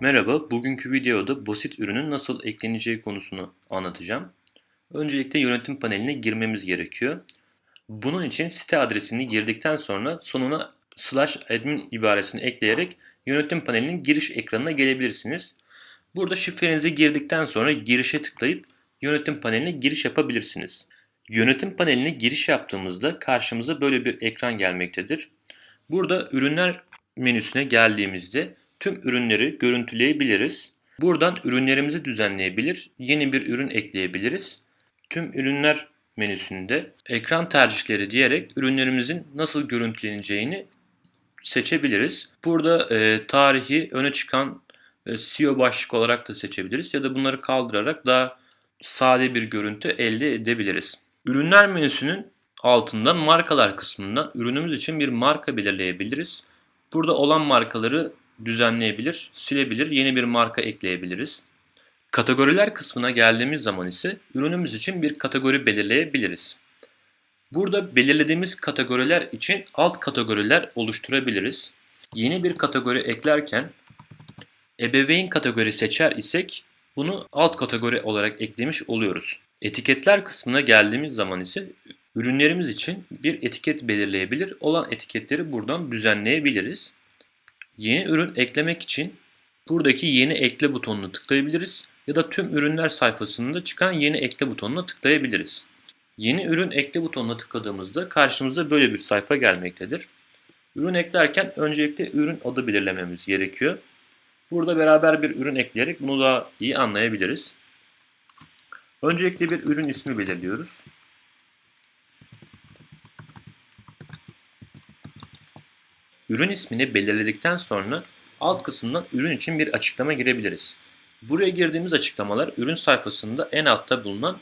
Merhaba, bugünkü videoda basit ürünün nasıl ekleneceği konusunu anlatacağım. Öncelikle yönetim paneline girmemiz gerekiyor. Bunun için site adresini girdikten sonra sonuna slash admin ibaresini ekleyerek yönetim panelinin giriş ekranına gelebilirsiniz. Burada şifrenizi girdikten sonra girişe tıklayıp yönetim paneline giriş yapabilirsiniz. Yönetim paneline giriş yaptığımızda karşımıza böyle bir ekran gelmektedir. Burada ürünler menüsüne geldiğimizde tüm ürünleri görüntüleyebiliriz. Buradan ürünlerimizi düzenleyebilir, yeni bir ürün ekleyebiliriz. Tüm ürünler menüsünde ekran tercihleri diyerek ürünlerimizin nasıl görüntüleneceğini seçebiliriz. Burada e, tarihi öne çıkan e, SEO başlık olarak da seçebiliriz ya da bunları kaldırarak daha sade bir görüntü elde edebiliriz. Ürünler menüsünün altında markalar kısmından ürünümüz için bir marka belirleyebiliriz. Burada olan markaları düzenleyebilir, silebilir, yeni bir marka ekleyebiliriz. Kategoriler kısmına geldiğimiz zaman ise ürünümüz için bir kategori belirleyebiliriz. Burada belirlediğimiz kategoriler için alt kategoriler oluşturabiliriz. Yeni bir kategori eklerken ebeveyn kategori seçer isek bunu alt kategori olarak eklemiş oluyoruz. Etiketler kısmına geldiğimiz zaman ise ürünlerimiz için bir etiket belirleyebilir. Olan etiketleri buradan düzenleyebiliriz. Yeni ürün eklemek için buradaki yeni ekle butonuna tıklayabiliriz ya da tüm ürünler sayfasında çıkan yeni ekle butonuna tıklayabiliriz. Yeni ürün ekle butonuna tıkladığımızda karşımıza böyle bir sayfa gelmektedir. Ürün eklerken öncelikle ürün adı belirlememiz gerekiyor. Burada beraber bir ürün ekleyerek bunu daha iyi anlayabiliriz. Öncelikle bir ürün ismi belirliyoruz. Ürün ismini belirledikten sonra alt kısımdan ürün için bir açıklama girebiliriz. Buraya girdiğimiz açıklamalar ürün sayfasında en altta bulunan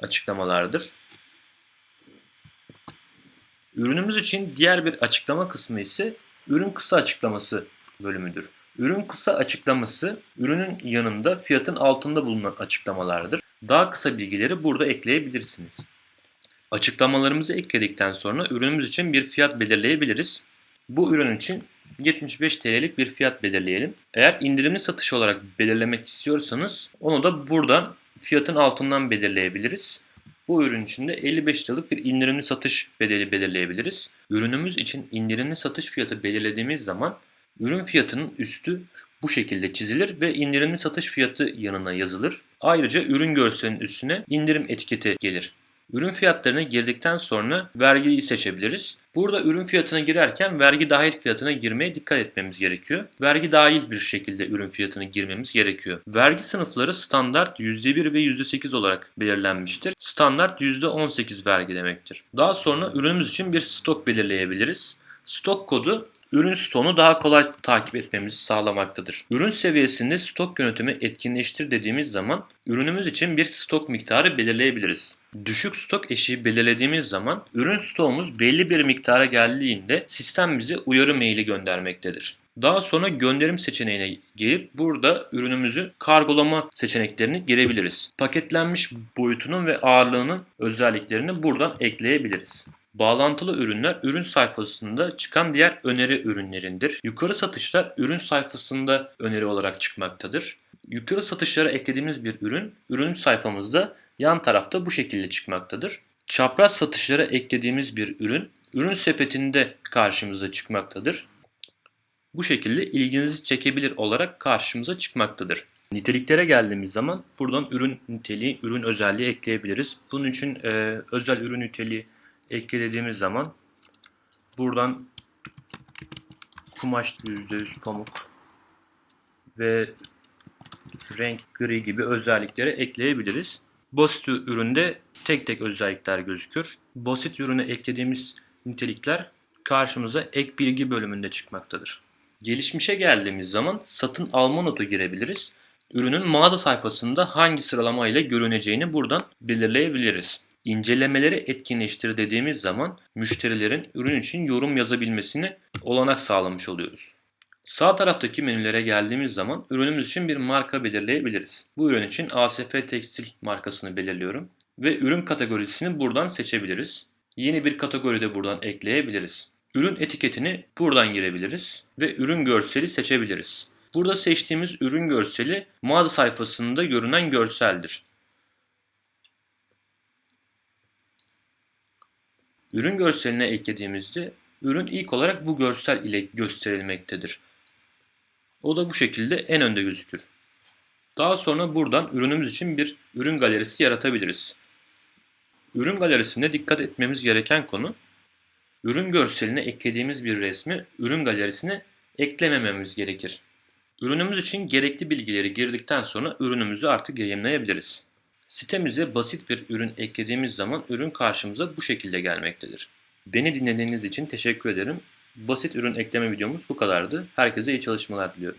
açıklamalardır. Ürünümüz için diğer bir açıklama kısmı ise ürün kısa açıklaması bölümüdür. Ürün kısa açıklaması ürünün yanında fiyatın altında bulunan açıklamalardır. Daha kısa bilgileri burada ekleyebilirsiniz. Açıklamalarımızı ekledikten sonra ürünümüz için bir fiyat belirleyebiliriz. Bu ürün için 75 TL'lik bir fiyat belirleyelim. Eğer indirimli satış olarak belirlemek istiyorsanız onu da buradan fiyatın altından belirleyebiliriz. Bu ürün için de 55 liralık bir indirimli satış bedeli belirleyebiliriz. Ürünümüz için indirimli satış fiyatı belirlediğimiz zaman ürün fiyatının üstü bu şekilde çizilir ve indirimli satış fiyatı yanına yazılır. Ayrıca ürün görselinin üstüne indirim etiketi gelir. Ürün fiyatlarına girdikten sonra vergiyi seçebiliriz. Burada ürün fiyatına girerken vergi dahil fiyatına girmeye dikkat etmemiz gerekiyor. Vergi dahil bir şekilde ürün fiyatına girmemiz gerekiyor. Vergi sınıfları standart %1 ve %8 olarak belirlenmiştir. Standart %18 vergi demektir. Daha sonra ürünümüz için bir stok belirleyebiliriz. Stok kodu ürün stoğunu daha kolay takip etmemizi sağlamaktadır. Ürün seviyesinde stok yönetimi etkinleştir dediğimiz zaman ürünümüz için bir stok miktarı belirleyebiliriz. Düşük stok eşiği belirlediğimiz zaman ürün stoğumuz belli bir miktara geldiğinde sistem bize uyarı maili göndermektedir. Daha sonra gönderim seçeneğine gelip burada ürünümüzü kargolama seçeneklerini girebiliriz. Paketlenmiş boyutunun ve ağırlığının özelliklerini buradan ekleyebiliriz. Bağlantılı ürünler ürün sayfasında çıkan diğer öneri ürünlerindir. Yukarı satışlar ürün sayfasında öneri olarak çıkmaktadır. Yukarı satışlara eklediğimiz bir ürün, ürün sayfamızda yan tarafta bu şekilde çıkmaktadır. Çapraz satışlara eklediğimiz bir ürün, ürün sepetinde karşımıza çıkmaktadır. Bu şekilde ilginizi çekebilir olarak karşımıza çıkmaktadır. Niteliklere geldiğimiz zaman buradan ürün niteliği, ürün özelliği ekleyebiliriz. Bunun için e, özel ürün niteliği eklediğimiz zaman buradan kumaş %100 pamuk ve renk gri gibi özellikleri ekleyebiliriz. Basit üründe tek tek özellikler gözükür. Basit ürüne eklediğimiz nitelikler karşımıza ek bilgi bölümünde çıkmaktadır. Gelişmişe geldiğimiz zaman satın alma notu girebiliriz. Ürünün mağaza sayfasında hangi sıralama ile görüneceğini buradan belirleyebiliriz. İncelemeleri etkinleştir dediğimiz zaman müşterilerin ürün için yorum yazabilmesini olanak sağlamış oluyoruz. Sağ taraftaki menülere geldiğimiz zaman ürünümüz için bir marka belirleyebiliriz. Bu ürün için ASF Tekstil markasını belirliyorum ve ürün kategorisini buradan seçebiliriz. Yeni bir kategori de buradan ekleyebiliriz. Ürün etiketini buradan girebiliriz ve ürün görseli seçebiliriz. Burada seçtiğimiz ürün görseli mağaza sayfasında görünen görseldir. Ürün görseline eklediğimizde ürün ilk olarak bu görsel ile gösterilmektedir. O da bu şekilde en önde gözükür. Daha sonra buradan ürünümüz için bir ürün galerisi yaratabiliriz. Ürün galerisinde dikkat etmemiz gereken konu, ürün görseline eklediğimiz bir resmi ürün galerisine eklemememiz gerekir. Ürünümüz için gerekli bilgileri girdikten sonra ürünümüzü artık yayınlayabiliriz. Sitemize basit bir ürün eklediğimiz zaman ürün karşımıza bu şekilde gelmektedir. Beni dinlediğiniz için teşekkür ederim. Basit ürün ekleme videomuz bu kadardı. Herkese iyi çalışmalar diliyorum.